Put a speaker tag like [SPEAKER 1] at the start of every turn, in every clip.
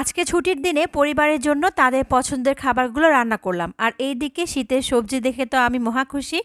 [SPEAKER 1] আজকে ছুটির দিনে পরিবারের জন্য তাদের পছন্দের খাবারগুলো রান্না করলাম। আর এই দিকে শীতের সবজি দেখে তো আমি মহা খুশি।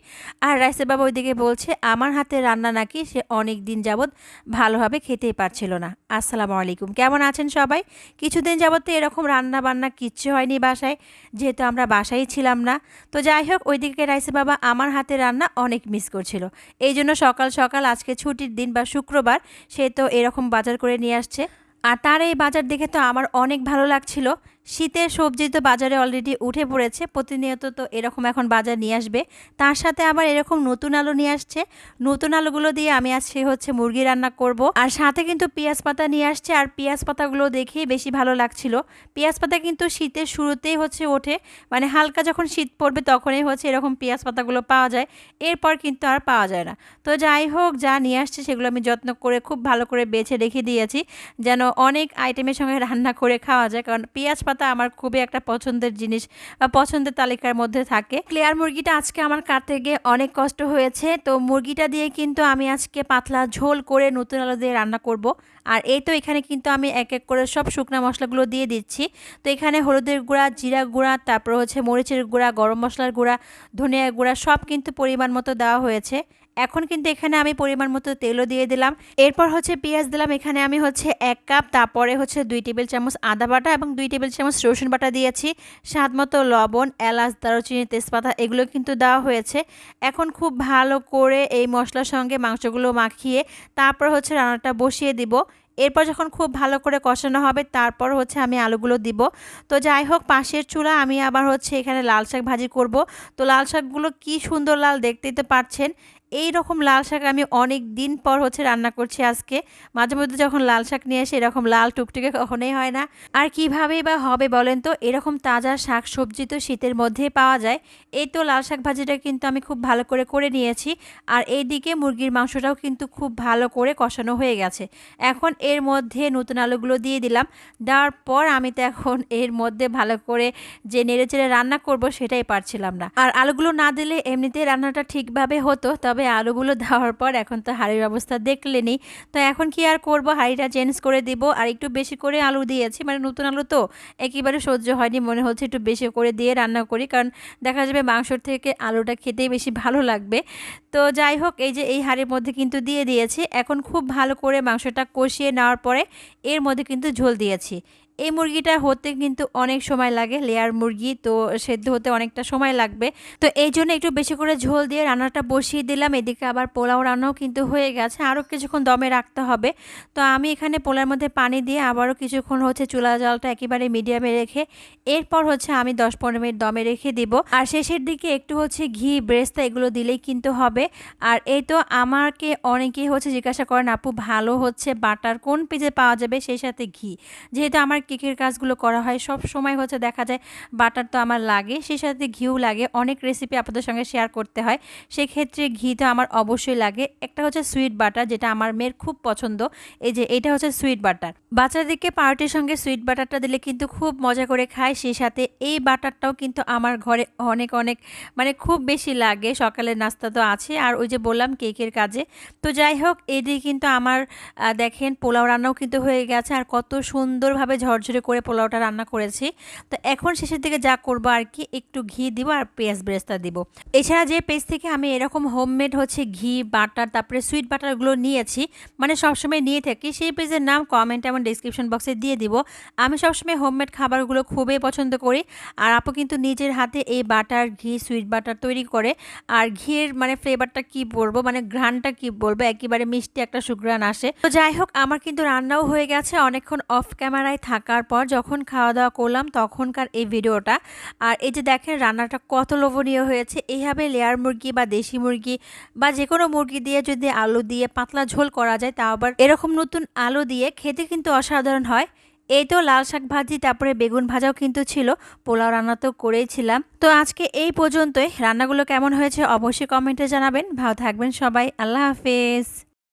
[SPEAKER 1] আর রাইসের বাবা ওইদিকে বলছে, আমার হাতে রান্না নাকি সে অনেক দিন যাবৎ ভালোভাবে খেতেই পারছিল না। আসসালামু আলাইকুম। কেমন আছেন সবাই? কিছুদিন যাবৎ তো এরকম রান্না বান্না কিচ্ছু হয়নি বাসায়, যেহেতু আমরা বাসায় ছিলাম না। তো যাই হোক, ওইদিকে রাইসের বাবা আমার হাতে রান্না অনেক মিস করছিল। এই জন্য সকাল সকাল আজকে ছুটির দিন বা শুক্রবার সে তো এরকম বাজার করে নিয়ে আসছে। আর তার এই বাজার দেখে তো আমার অনেক ভালো লাগছিল। শীতের সবজি তো বাজারে অলরেডি উঠে পড়েছে, প্রতিনিয়ত তো এরকম এখন বাজার নিয়ে আসবে। তার সাথে আবার এরকম নতুন আলু নিয়ে আসছে। নতুন আলুগুলো দিয়ে আমি আজকে হচ্ছে মুরগি রান্না করব। আর সাথে কিন্তু পেঁয়াজ পাতা নিয়ে আসছে, আর পেঁয়াজ পাতাগুলো দেখেই বেশি ভালো লাগছিল। পেঁয়াজ পাতা কিন্তু শীতের শুরুতেই হচ্ছে ওঠে মানে হালকা যখন শীত পড়বে তখনই হচ্ছে এরকম পেঁয়াজ পাতাগুলো পাওয়া যায়। এরপর কিন্তু আর পাওয়া যায় না। তো যাই হোক, যা নিয়ে আসছে সেগুলো আমি যত্ন করে, খুব ভালো করে বেছে রেখে দিয়েছি, যেন অনেক আইটেমের সঙ্গে রান্না করে খাওয়া যায়। কারণ পেঁয়াজ পাতা আমার খুবই একটা পছন্দের জিনিস পছন্দের তালিকার মধ্যে থাকে। ক্লিয়ার মুরগিটা আজকে আমার কাটতে গিয়ে অনেক কষ্ট হয়েছে। তো মুরগিটা দিয়ে কিন্তু আমি আজকে পাতলা ঝোল করে নতুন আলু দিয়ে রান্না করব। আর এই তো এখানে কিন্তু আমি এক এক করে সব শুকনা মশলাগুলো দিয়ে দিচ্ছি। তো এখানে হলুদের গুঁড়া, জিরা গুঁড়া, তারপর হচ্ছে মরিচের গুঁড়া, গরম মশলার গুঁড়া, ধনিয়া গুঁড়া সব কিন্তু পরিমাণ মতো দেওয়া হয়েছে। এখন কিন্তু এখানে আমি পরিমাণ মতো তেলও দিয়ে দিলাম। এরপর হচ্ছে পেঁয়াজ দিলাম। এখানে আমি হচ্ছে এক কাপ, তারপরে হচ্ছে দুই টেবিল চামচ আদা বাটা এবং দুই টেবিল চামচ রসুন বাটা দিয়েছি। স্বাদ মতো লবণ, এলাচ, দারুচিনি, তেজপাতা এগুলো কিন্তু দেওয়া হয়েছে। এখন খুব ভালো করে এই মশলার সঙ্গে মাংসগুলো মাখিয়ে তারপর হচ্ছে রান্নাটা বসিয়ে দিব। এরপর যখন খুব ভালো করে কষানো হবে, তারপর হচ্ছে আমি আলুগুলো দিব। তো যাই হোক, পাশের চুলা আমি আবার হচ্ছে এখানে লাল শাক ভাজি করব। তো লাল শাকগুলো কি সুন্দর লাল, দেখতেই তো পারছেন এই রকম লাল শাক আমি অনেক দিন পর হচ্ছে রান্না করছি আজকে। মাঝে মধ্যে যখন লাল শাক নিয়ে আসে, এরকম লাল টুকটুকে কখনোই হয় না। আর কিভাবেই বা হবে বলেন তো, এরকম তাজা শাক সবজি তো শীতের মধ্যেই পাওয়া যায়। এই তো লাল শাক ভাজিটা কিন্তু আমি খুব ভালো করে করে নিয়েছি। আর এই দিকে মুরগির মাংসটাও কিন্তু খুব ভালো করে কষানো হয়ে গেছে। এখন এর মধ্যে নতুন আলুগুলো দিয়ে দিলাম। দেওয়ার পর আমি তো এখন এর মধ্যে ভালো করে যে নেড়ে চেড়ে রান্না করব সেটাই পারছিলাম না। আর আলুগুলো না দিলে এমনিতেই রান্নাটা ঠিকভাবে হতো, তবে আলুগুলো দেওয়ার পর এখন তো হাঁড়ির অবস্থা দেখলেনি। তো এখন কি আর করব? হাঁড়িটা চেঞ্জ করে দিব। আর একটু বেশি করে আলু দিয়েছি। মানে নতুন আলু তো একেবারে সহ্য হয়নি। মনে হচ্ছে একটু বেশি করে দিয়ে রান্না করি। কারণ দেখা যাবে মাংসর থেকে আলুটা খেতেই বেশি ভালো লাগবে। তো যাই হোক, এই যে এই হাঁড়ির মধ্যে কিন্তু দিয়ে দিয়েছি। এখন খুব ভালো করে মাংসটা কষিয়ে নেওয়ার পরে এর মধ্যে কিন্তু ঝোল দিয়েছি। এই মুরগিটা হতে কিন্তু অনেক সময় লাগে লেয়ার মুরগি, তো সেদ্ধ হতে অনেকটা সময় লাগবে। তো এই জন্য একটু বেশি করে ঝোল দিয়ে রান্নাটা বসিয়ে দিলাম, এদিকে আবার পোলাও রান্নাও কিন্তু হয়ে গেছে, আরও কিছুক্ষণ দমে রাখতে হবে। তো আমি এখানে পোলার মধ্যে পানি দিয়ে আবারও কিছুক্ষণ হচ্ছে চুলা জলটা একেবারে মিডিয়ামে রেখে, এরপর হচ্ছে আমি দশ পনেরো মিনিট দমে রেখে দিব। আর শেষের দিকে একটু হচ্ছে ঘি, ব্রেস্তা এগুলো দিলেই কিন্তু হবে। আর এই তো আমাকে অনেকেই হচ্ছে জিজ্ঞাসা করেন, আপু, ভালো হচ্ছে বাটার? কোন পেজে পাওয়া যাবে? সেই সাথে ঘি। যেহেতু আমার কেকের কাজগুলো করা হয়। সব সময় হচ্ছে দেখা যায় বাটার তো আমার লাগে, সেই সাথে ঘিও লাগে, অনেক রেসিপি আপনাদের সঙ্গে শেয়ার করতে হয়। সেক্ষেত্রে ঘি তো আমার অবশ্যই লাগে। একটা হচ্ছে সুইট বাটার যেটা আমার মেয়ের খুব পছন্দ। এই যে, এটা হচ্ছে সুইট বাটার বাচ্চাদেরকে পাউরুটির সঙ্গে সুইট বাটারটা দিলে কিন্তু খুব মজা করে খায়। সেই সাথে এই বাটারটাও কিন্তু আমার ঘরে অনেক অনেক মানে খুব বেশি লাগে। সকালের নাস্তা তো আছে। আর ওই যে বললাম কেকের কাজে। তো যাই হোক, এদিকে কিন্তু আমার দেখেন পোলাও রান্নাও কিন্তু হয়ে গেছে। আর কত সুন্দরভাবে ঝরঝরে করে পোলাওটা রান্না করেছি। তো এখন শেষের দিকে যা করব আর কি, একটু ঘি দিব আর পেঁয়াজ ব্রেস্তা দিব। এছাড়া যে পেজ থেকে আমি এরকম হোমমেড হচ্ছে ঘি, বাটার, তারপরে সুইট বাটারগুলো নিয়েছি মানে সবসময় নিয়ে থাকি, সেই পেজের নাম কমেন্ট এবং ডিসক্রিপশন বক্সে দিয়ে দিব। আমি সবসময় হোমমেড খাবারগুলো খুবই পছন্দ করি। আর আপু কিন্তু নিজের হাতে এই বাটার, ঘি সুইট বাটার তৈরি করে। আর ঘিয়ের মানে ফ্লেভারটা কি বলব মানে ঘ্রানটা কি বলব, একেবারে মিষ্টি একটা সুগ্রান আসে। তো যাই হোক, আমার কিন্তু রান্নাও হয়ে গেছে, অনেকক্ষণ অফ ক্যামেরায় থাকার পর যখন খাওয়া দাওয়া করলাম তখনকার এই ভিডিওটা। আর এই যে দেখেন রান্নাটা কত লোভনীয় হয়েছে। এইভাবে লেয়ার মুরগি বা দেশি মুরগি বা যে কোনো মুরগি দিয়ে যদি আলু দিয়ে পাতলা ঝোল করা যায়, তা আবার এরকম নতুন আলু দিয়ে খেতে কিন্তু অসাধারণ হয়। এই তো লাল শাক ভাজি, তারপরে বেগুন ভাজাও কিন্তু ছিল। পোলাও রান্না তো করেইছিলাম তো আজকে এই পর্যন্তই। রান্নাগুলো কেমন হয়েছে অবশ্যই কমেন্টে জানাবেন। ভালো থাকবেন সবাই। আল্লাহ হাফেজ।